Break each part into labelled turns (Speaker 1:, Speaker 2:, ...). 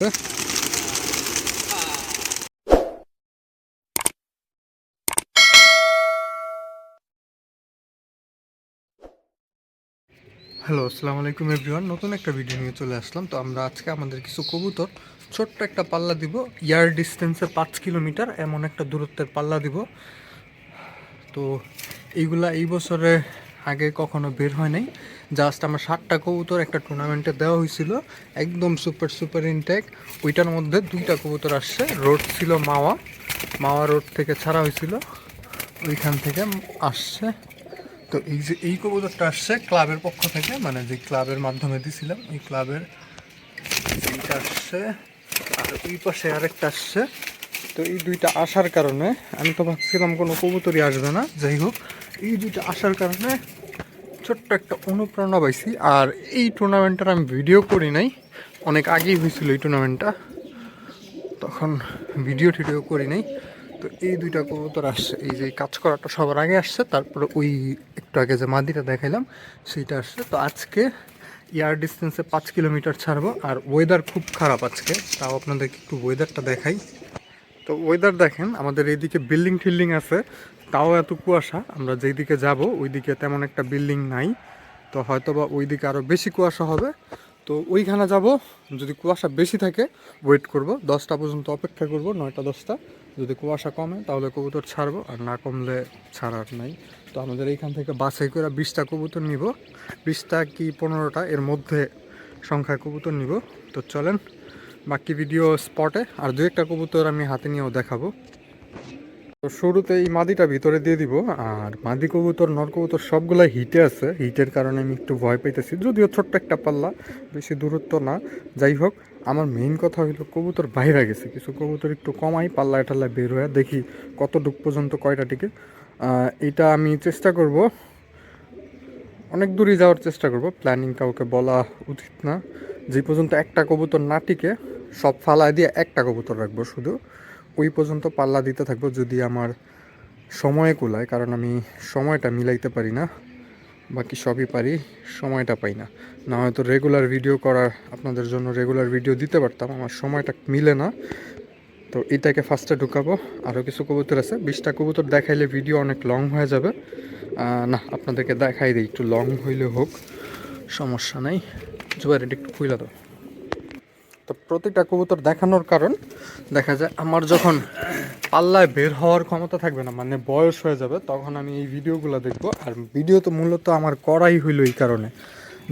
Speaker 1: Hello আসসালামু আলাইকুম everyone নতুন একটা ভিডিও নিয়ে চলে আসলাম। তো আমরা আজকে আমাদের কিছু কবুতর, ছোট্ট একটা পাল্লা দিব। ইয়ার ডিস্টেন্সে পাঁচ কিলোমিটার, এমন একটা দূরত্বের পাল্লা দিব। তো এইগুলা এই বছরে আগে কখনো বের হয় নাই। জাস্ট আমার ষাটটা কবুতর একটা টুর্নামেন্টে দেওয়া হয়েছিল, একদম সুপার সুপার ইনটেক ওইটার মধ্যে দুইটা কবুতর আসছে রোড ছিল মাওয়া মাওয়া রোড থেকে ছাড়া হয়েছিল। ওইখান থেকে আসছে। তো এই যে, এই কবুতরটা আসছে ক্লাবের পক্ষ থেকে মানে যে ক্লাবের মাধ্যমে দিছিলাম ওই ক্লাবের এইটা আসছে, আর ওই পাশে আরেকটা আসছে। তো এই দুইটা আসার কারণে, আমি তো ভাবছিলাম কোনো কবুতরই আসবে না। যাই হোক, এই দুইটা আসার কারণে ছোট্ট একটা অনুপ্রেরণা পাইছি। আর এই টুর্নামেন্টটার আমি ভিডিও করি নাই। অনেক আগেই হয়েছিল এই টুর্নামেন্টটা তখন ভিডিও টিডিও করি নাই। তো এই দুইটা কবুতর আসছে। এই যে কাজ করাটা সবার আগে আসছে। তারপরে ওই একটু আগে যে মাদিটা দেখাইলাম, সেইটা আসছে। তো আজকে ইয়ার ডিস্টেন্সে পাঁচ কিলোমিটার ছাড়বো। আর ওয়েদার খুব খারাপ আজকে। তাও আপনাদেরকে একটু ওয়েদারটা দেখাই। তো ওয়েদার দেখেন, আমাদের এইদিকে বিল্ডিং টিল্ডিং আছে, তাও এত কুয়াশা, আমরা যেই দিকে যাব, ওইদিকে তেমন একটা বিল্ডিং নাই। তো হয়তো বা ওইদিকে আরও বেশি কুয়াশা হবে। তো ওইখানে যাব, যদি কুয়াশা বেশি থাকে ওয়েট করব, দশটা পর্যন্ত অপেক্ষা করব, নয়টা, দশটা। যদি কুয়াশা কমে, তাহলে কবুতর ছাড়বো, আর না কমলে ছাড়ার নাই। তো আমাদের এইখান থেকে বাছাই করে বিশটা কবুতর নিব। বিশটা কি পনেরোটা, এর মধ্যে সংখ্যায় কবুতর নিব। তো চলেন বাকি ভিডিও স্পটে আর দু একটা কবুতর আমি হাতে নিয়েও দেখাবো। তো শুরুতে এই মাদিটা ভিতরে দিয়ে দিব, আর মাদি কবুতর, নর কবুতর সবগুলাই হিটে আছে। হিটের কারণে আমি একটু ভয় পাইতেছি, যদিও ছোট্ট একটা পাল্লা, বেশি দূরত্ব না। যাই হোক, আমার মেইন কথা হইল কবুতর বাইরে গেছে, কিছু কবুতর একটু কমাই, পাল্লায় টাল্লায় বের হয়ে দেখি কতটুক পর্যন্ত কয়টা টিকে। এটা আমি চেষ্টা করব, অনেক দূরই যাওয়ার চেষ্টা করব প্ল্যানিং কাউকে বলা উচিত না। যে পর্যন্ত একটা কবুতর না টিকে, সব ফালায় দিয়ে একটা কবুতর রাখব শুধু। ওই পর্যন্ত পাল্লা দিতে থাকব যদি আমার সময়ে কুলায়, কারণ আমি সময়টা মিলাইতে পারি না। বাকি সবই পারি, সময়টা পাই না। না হয়তো রেগুলার ভিডিও করার, আপনাদের জন্য রেগুলার ভিডিও দিতে পারতাম, আমার সময়টা মিলে না। তো এটাকে ফার্স্টে ঢুকাবো। আরও কিছু কবুতর আছে, বিশটা কবুতর দেখাইলে ভিডিও অনেক লং হয়ে যাবে। না, আপনাদেরকে দেখাই দিই, একটু লং হইলে হোক, সমস্যা নাই। জুয়ার এটা একটু খুইলা দাও। তো প্রতিটা কবুতর দেখানোর কারণ, দেখা যায় আমার যখন পাল্লায় বের হওয়ার ক্ষমতা থাকবে না মানে বয়স হয়ে যাবে, তখন আমি এই ভিডিওগুলো দেখব। আর ভিডিও তো মূলত আমার করাই হইল এই কারণে,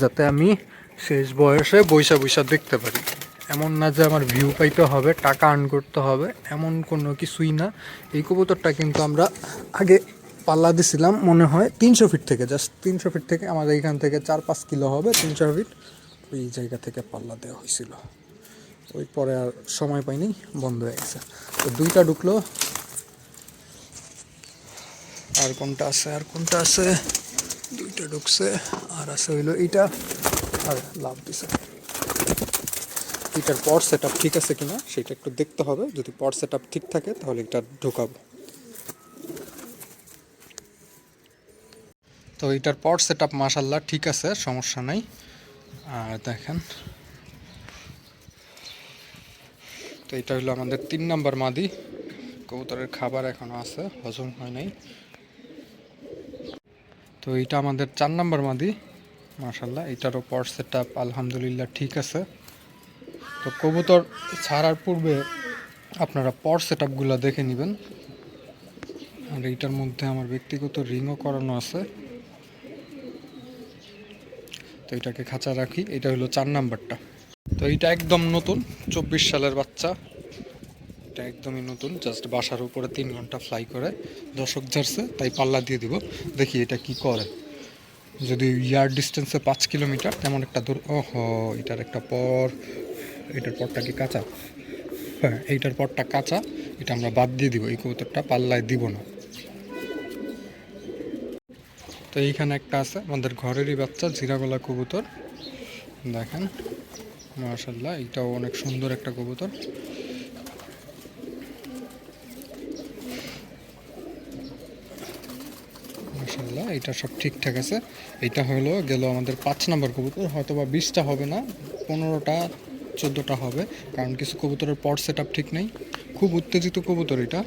Speaker 1: যাতে আমি শেষ বয়সে বৈশা বৈশা দেখতে পারি। এমন না যে আমার ভিউ পাইতে হবে, টাকা আর্ন করতে হবে, এমন কোনো কিছুই না। এই কবুতরটা কিন্তু আমরা আগে পাল্লা দিছিলাম, মনে হয় তিনশো ফিট থেকে জাস্ট তিনশো ফিট থেকে, আমাদের এইখান থেকে চার পাঁচ কিলো হবে তিনশো ফিট ওই জায়গা থেকে পাল্লা দেওয়া হয়েছিল। ওই পরে আর সময় পাইনি, বন্ধ হয়ে গেছে। তো দুইটা ঢুকলো। আর কোনটা আছে, আর কোনটা আছে? দুইটা ঢুকছে, আর আছে হইল এইটা, আর লাভ দিছে। এটার পর সেট ঠিক আছে কিনা, সেটা একটু দেখতে হবে। যদি পর সেট ঠিক থাকে, তাহলে এটা ঢোকাবো। তো এটার পর সেট আপ মাসাল্লাহ ঠিক আছে, সমস্যা নাই। আর দেখেন। তো এটা হলো আমাদের তিন নাম্বার মাদি। কবুতরের খাবার এখনও আছে, হজম হয় নাই। তো এইটা আমাদের চার নাম্বার মাদি। মাশাল্লাহ এটারও পর সেট আলহামদুলিল্লাহ, ঠিক আছে। তো কবুতর ছাড়ার পূর্বে আপনারা পর সেট দেখে নেবেন। আর এইটার মধ্যে আমার ব্যক্তিগত রিংও করানো আছে। তো এটাকে খাঁচা রাখি। এটা হলো চার নাম্বারটা। তো এইটা একদম নতুন, চব্বিশ সালের বাচ্চা। এটা একদমই নতুন জাস্ট বাসার উপরে তিন ঘণ্টা ফ্লাই করে। দর্শক ঝাড়ছে তাই পাল্লা দিয়ে দিব। দেখি এটা কি করে। যদি ইয়ার ডিস্টেন্সে পাঁচ কিলোমিটার, তেমন একটা দূর। ওহো, এটার একটা পর। এটার পরটা কি কাঁচা? হ্যাঁ এইটার পরটা কাঁচা। এটা আমরা বাদ দিয়ে দিব, এই কবুতরটা পাল্লায় দিব না। তো এইখানে একটা আছে, আমাদের ঘরেরই বাচ্চা, জিরাগলা কবুতর। দেখেন মাশাল্লাহ এইটাও অনেক সুন্দর একটা কবুতর। মাশাল্লাহ এটা সব ঠিকঠাক আছে। এটা হলো গেল আমাদের পাঁচ নম্বর কবুতর হয়তো বা বিশটা হবে না, পনেরোটা, চোদ্দোটা হবে, কারণ কিছু কবুতরের পট সেট ঠিক নেই। খুব উত্তেজিত কবুতর এটা,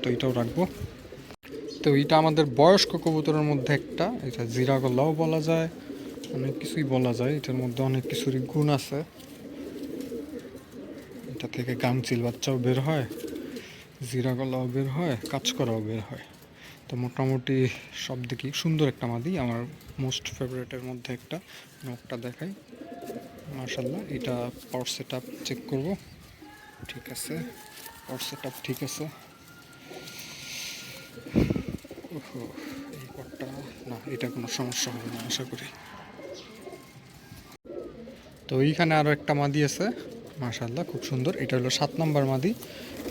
Speaker 1: তো এটাও রাখব। তো এটা আমাদের বয়স্ক কবুতরের মধ্যে একটা। এটা জিরা গলাও বলা যায়, অনেক কিছুই বলা যায়। এটার মধ্যে অনেক কিছুরই গুণ আছে। এটা থেকে গাংচিল বাচ্চাও বের হয় জিরা গলাও বের হয় কাজ করাও বের হয়। তো মোটামুটি সব দিকেই সুন্দর একটা মাদি। আমার মোস্ট ফেভারিটের মধ্যে একটা নখটা দেখাই। মার্শাল্লাহ এটা পাওয়ার সেট আপ চেক করব। ঠিক আছে, পাওয়ার সেট ঠিক আছে। ওহো এই পটটা না, এটা কোনো সমস্যা হবে না, আশা করি। তো এইখানে আরও একটা মাদি আছে মাশাল্লাহ খুব সুন্দর। এটা হলো সাত নম্বর মাদি।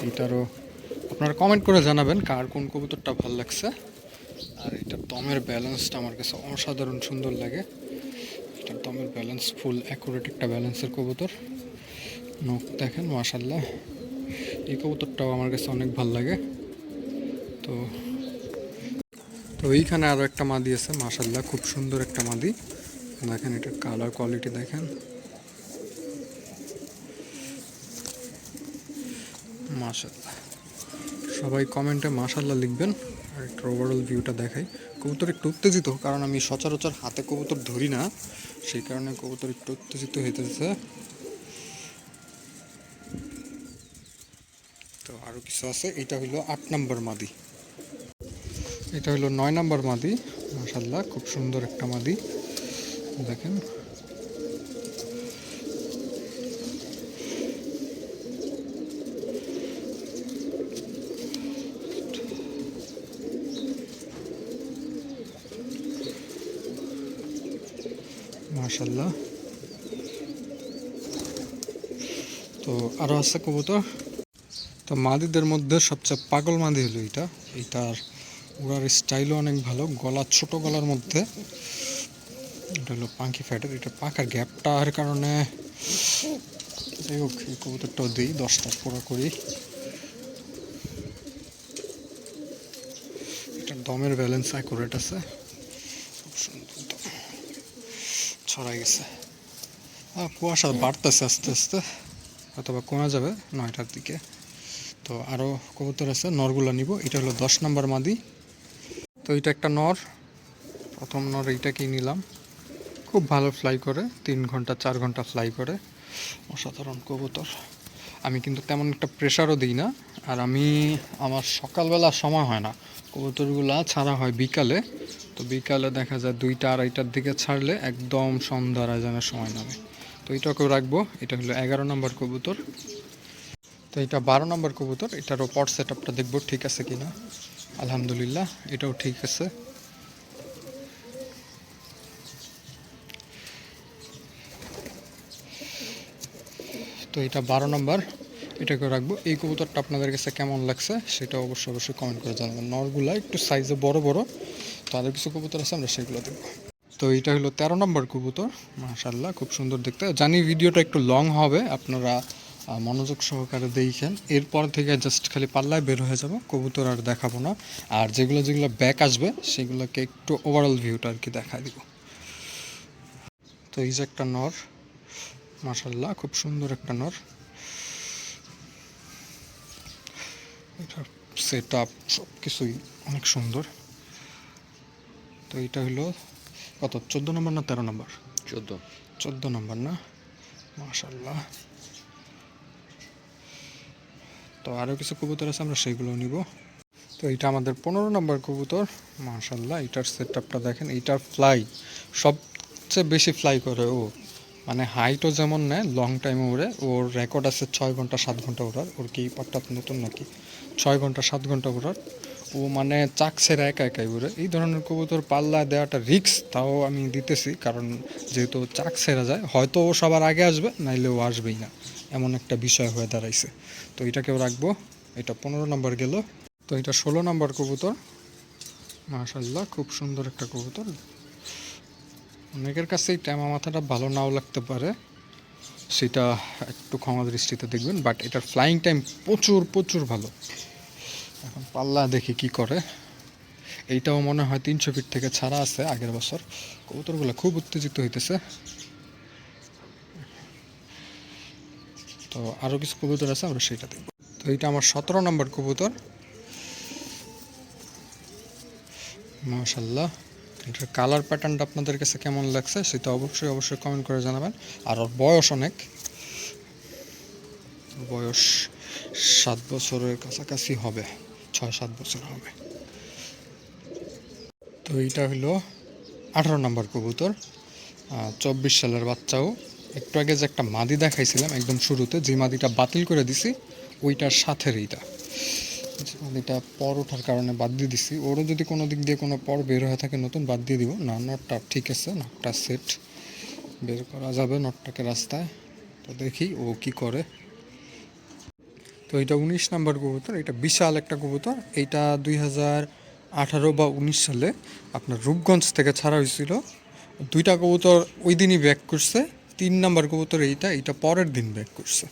Speaker 1: এইটারও আপনারা কমেন্ট করে জানাবেন কার কোন কবুতরটা ভালো লাগছে। আর এটার দমের ব্যালেন্সটা আমার কাছে অসাধারণ সুন্দর লাগে। এটার দমের ব্যালেন্স, ফুল অ্যাকুরেট একটা ব্যালেন্সের কবুতর। নখ দেখেন মাশাল্লাহ এই কবুতরটাও আমার কাছে অনেক ভালো লাগে। তো তো এইখানে আরও একটা মাদি আছে মাশাল্লাহ খুব সুন্দর একটা মাদি। দেখেন এটার কালার কোয়ালিটি দেখেন। মাশাল্লাহ সবাই কমেন্টে মাশাল্লাহ লিখবেন, আর একটা ওভারঅল ভিউটা দেখাই। কবুতর একটু উত্তেজিত, কারণ আমি সচরাচর হাতে কবুতর ধরি না, সেই কারণে কবুতর একটু উত্তেজিত হইতেছে। তো আরও কিছু আছে, এটা হলো আট নম্বর মাদি। এটা হলো নয় নম্বর মাদি। মাশাল্লাহ খুব সুন্দর একটা মাদি। দেখেন। মাশাল্লাহ তো আরও আছে কবুতর। তো মাদিদের মধ্যে সবচেয়ে পাগল মাদি হলো এটা। এটার ওড়ার স্টাইলও অনেক ভালো গলা ছোট গলার মধ্যে। এটা হলো পাঙ্কি ফ্যাটের এটা পাখার গ্যাপটার কারণে। যাই হোক এই কবুতরটাও দিই দশটা পুরো করি। এটার দমের ব্যালেন্স অ্যাকুরেট আছে। খুব সুন্দর ছড়াই গেছে। আহ, কুয়াশা বাড়তেছে আস্তে আস্তে। অথবা কমে যাবে নয়টার দিকে। তো আরও কবুতর আছে নরগুলো নিব। এটা হলো দশ নম্বর মাদি। তো এটা একটা নর। প্রথম নর এইটাকেই নিলাম। খুব ভালো ফ্লাই করে, তিন ঘণ্টা, চার ঘণ্টা ফ্লাই করে। অসাধারণ কবুতর। আমি কিন্তু তেমন একটা প্রেশারও দিই না। আর আমি, আমার সকালবেলা সময় হয় না। কবুতরগুলা ছাড়া হয় বিকালে। তো বিকালে দেখা যায় দুইটা, আড়াইটার দিকে ছাড়লে একদম সন্ধ্যার আজানের সময় নামে। তো এটাকেও রাখব। এটা হলো এগারো নম্বর কবুতর। তো এটা বারো নম্বর কবুতর। এটারও পট সেট আপটা দেখব ঠিক আছে কি না আলহামদুলিল্লাহ, এটাও ঠিক আছে। তো এটা বারো নম্বর এটাকে রাখব। এই কবুতরটা আপনাদের কাছে কেমন লাগছে সেটা অবশ্যই অবশ্যই কমেন্ট করে জানাবেন। নরগুলা একটু সাইজে বড় বড়, তো আরও কিছু কবুতর আছে আমরা সেগুলো দেখব। তো এটা হলো তেরো নম্বর কবুতর মাশাল্লাহ খুব সুন্দর দেখতে। জানি ভিডিওটা একটু লং হবে, আপনারা মনোযোগ সহকারে দেখেন। এরপর থেকে জাস্ট খালি পাল্লায় বের হয়ে যাব কবুতর আর দেখাবো না। আর যেগুলো যেগুলো ব্যাক আসবে সেগুলোকে একটু ওভারঅল ভিউটা আর কি দেখা দিব। তো এই যে একটা নর মাশাল্লাহ খুব সুন্দর একটা নর। এটা সেট আপ সব কিছুই অনেক সুন্দর। তো এটা হলো কত? চোদ্দ নম্বর না তেরো নম্বর?
Speaker 2: চোদ্দ।
Speaker 1: চোদ্দ নম্বর না? মাশাল্লাহ তো আরও কিছু কবুতর আছে, আমরা সেগুলো নিব। তো এটা আমাদের পনেরো নম্বর কবুতর। মাশাল্লাহ এটার সেট আপটা দেখেন এইটার ফ্লাই সবচেয়ে বেশি ফ্লাই করে ও। মানে হাইটও যেমন নেয় লং টাইমে উড়ে ওর রেকর্ড আছে ছয় ঘণ্টা সাত ঘণ্টা ওড়ার। ওর কি পাটটা নতুন নাকি? ছয় ঘণ্টা সাত ঘণ্টা ওড়ার। ও মানে চাক ছেড়ে একা একাই উড়ে এই ধরনের কবুতর পাল্লা দেওয়াটা রিক্স তাও আমি দিতেছি, কারণ যেহেতু চাক সেরা যায়, হয়তো ও সবার আগে আসবে, নাইলে ও আসবেই না। এমন একটা বিষয় হয়ে দাঁড়াইছে। তো এটাকেও রাখব। এটা পনেরো নম্বর গেল। তো এটা ষোলো নম্বর কবুতর। মাশাল্লাহ খুব সুন্দর একটা কবুতর। অনেকের কাছে এই ট্যামা মাথাটা ভালো নাও লাগতে পারে। সেটা একটু ক্ষমা দৃষ্টিতে দেখবেন, বাট এটার ফ্লাইং টাইম প্রচুর প্রচুর ভালো। এখন পাল্লা দেখি কি করে। এইটাও মনে হয় তিনশো ফিট থেকে ছাড়া আছে আগের বছর। কবুতরগুলো খুব উত্তেজিত হইতেছে। তো আরও কিছু কবুতর আছে, আমরা সেটা দেখব। তো এটা আমার সতেরো নম্বর কবুতর। মাশাল্লাহ এটার কালার প্যাটার্নটা আপনাদের কাছে কেমন লাগছে সেটা অবশ্যই অবশ্যই কমেন্ট করে জানাবেন। আর ওর বয়স অনেক। বয়স সাত বছরের কাছাকাছি হবে, ছয় সাত বছর হবে। তো এইটা হলো আঠারো নম্বর কবুতর। চব্বিশ সালের বাচ্চাও। একটু আগে যে একটা মাদি দেখাইছিলাম একদম শুরুতে, যে মাদিটা বাতিল করে দিছি, ওইটার সাথের এইটা। মাদিটা পর ওঠার কারণে বাদ দিয়ে দিছি। ওরও যদি কোনো দিক দিয়ে কোনো পর বের হয়ে থাকে, নতুন বাদ দিয়ে দিব। না, নটটা ঠিক আছে, নটটা সেট। বের করা যাবে নটটাকে রাস্তায়। তো দেখি ও কি করে। তো এটা উনিশ নাম্বার কবুতর, এটা বিশাল একটা কবুতর। এইটা দুই হাজার আঠারো বা উনিশ সালে আপনার রূপগঞ্জ থেকে ছাড়া হয়েছিল। দুইটা কবুতর ওই দিনই ব্যাক করছে। তিন নাম্বার কবুতর এইটা এইটা পরের দিন ব্যাক করছে।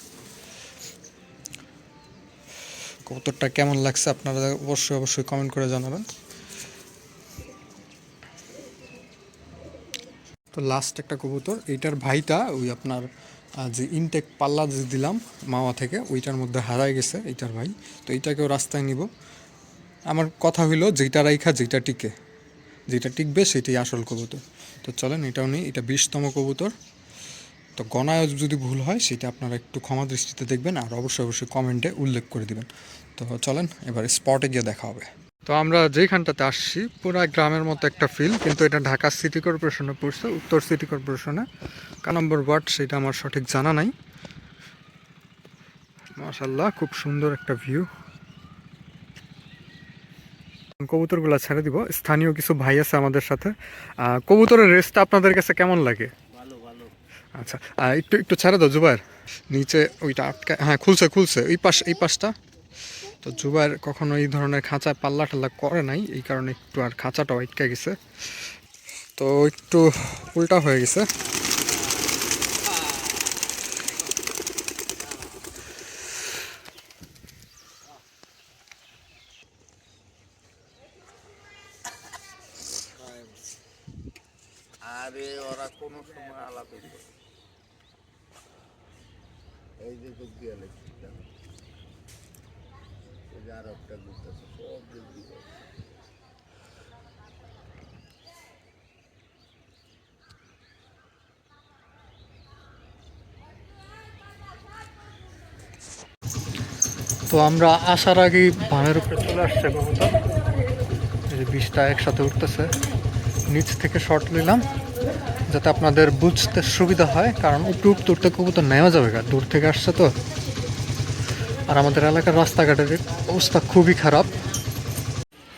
Speaker 1: কবুতরটা কেমন লাগছে আপনারা অবশ্যই অবশ্যই কমেন্ট করে জানাবেন। তো লাস্ট একটা কবুতর, এইটার ভাইটা ওই আপনার যে ইনটেক পাল্লা যে দিলাম মাওয়া থেকে, ওইটার মধ্যে হারায় গেছে এইটার ভাই। তো এইটাকেও রাস্তায় নিব। আমার কথা হইল যেটা রাইখা যেটা টিকে। যেটা টিকবে সেটাই আসল কবুতর। তো চলেন এটাও নেই, এটা বিশতম কবুতর। তো গণায় যদি ভুল হয়, সেটা আপনারা একটু ক্ষমা দৃষ্টিতে দেখবেন আর অবশ্যই অবশ্যই কমেন্টে উল্লেখ করে দিবেন। তো চলেন, এবার স্পটে গিয়ে দেখা হবে। তো আমরা যেখানটাতে আসছি, পুরো গ্রামের মতো একটা ফিল কিন্তু এটা ঢাকা সিটি কর্পোরেশনে পড়ছে, উত্তর সিটি কর্পোরেশনে ক নম্বর ওয়ার্ড সেটা আমার সঠিক জানা নাই। মাশাল্লাহ খুব সুন্দর একটা ভিউ কবুতরগুলো ছেড়ে দিব। স্থানীয় কিছু ভাই আছে আমাদের সাথে। কবুতরের রেসটা আপনাদের কাছে কেমন লাগে? আচ্ছা একটু একটু ছেড়ে দাও জুবাইর নিচে ওইটা আটকা হ্যাঁ খুলছে খুলছে। এই পাশ, এই পাশটা। তো জুবাইর কখনো এই ধরনের খাঁচা পাল্লা টাল্লা করে নাই, এই কারণে একটু আর খাঁচাটা আটকে গেছে। তো একটু উল্টা হয়ে গেছে।
Speaker 2: আরে, ওরা কোনো সময় আলাদা। এই যে আর একটা আছে, সব
Speaker 1: তো আমরা আসার আগেই বানের উপরে চলে আসছে কবুতর এই যে বিষটা একসাথে উঠতেছে। নিচ থেকে শর্ট নিলাম। যাতে আপনাদের বুঝতে সুবিধা হয়, কারণ উপরে উঠতে উঠতে কবুতর নেওয়া যাবে দূর থেকে আসছে তো। আর আমাদের এলাকার রাস্তাঘাটের অবস্থা খুবই খারাপ।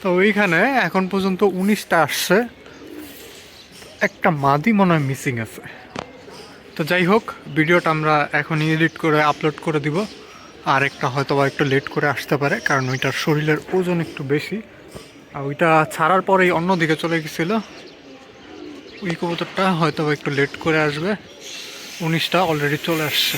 Speaker 1: তো ওইখানে এখন পর্যন্ত উনিশটা আসছে। একটা মাদি মনে হয় মিসিং আছে। তো যাই হোক, ভিডিওটা আমরা এখনই এডিট করে আপলোড করে দিব। আর একটা হয়তো বা একটু লেট করে আসতে পারে, কারণ ওইটার শরীরের ওজন একটু বেশি। আর ওইটা ছাড়ার পরেই অন্যদিকে চলে গেছিল। ওই কবুতরটা হয়তো একটু লেট করে আসবে। উনিশটা অলরেডি চলে আসছে।